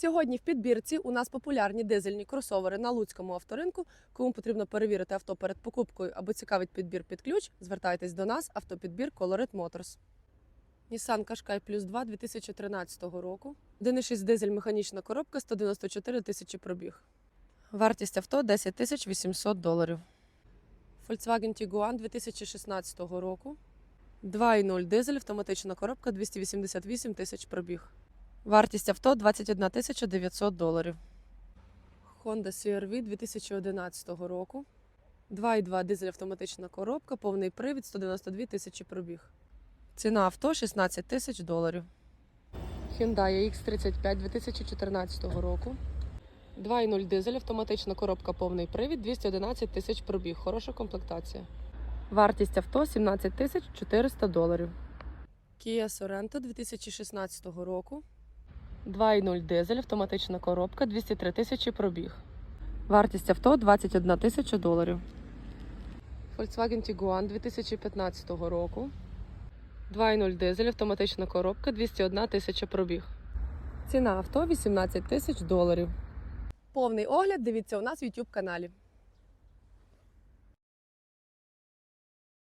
Сьогодні в підбірці у нас популярні дизельні кросовери на луцькому авторинку. Кому потрібно перевірити авто перед покупкою або цікавить підбір під ключ, звертайтесь до нас. Автопідбір Colored Motors. Nissan Qashqai Plus 2 2013 року. 1,6 дизель механічна коробка 194 тисячі пробіг. Вартість авто 10 тисяч 800 доларів. Volkswagen Tiguan 2016 року. 2,0 дизель, автоматична коробка 288 тисяч пробіг. Вартість авто 21 тисяча 900 доларів. Honda CR-V 2011 року. 2,2 дизель автоматична коробка, повний привід 192 тисячі пробіг. Ціна авто 16 тисяч доларів. Hyundai X35 2014 року. 2,0 дизель, автоматична коробка, повний привід 211 тисяч пробіг. Хороша комплектація. Вартість авто 17 тисяч 400 доларів. Kia Sorento 2016 року. 2,0 дизель, автоматична коробка, 203 тисячі пробіг. Вартість авто 21 тисяча доларів. Volkswagen Tiguan 2015 року. 2,0 дизель, автоматична коробка, 201 тисяча пробіг. Ціна авто 18 тисяч доларів. Повний огляд дивіться у нас в YouTube каналі.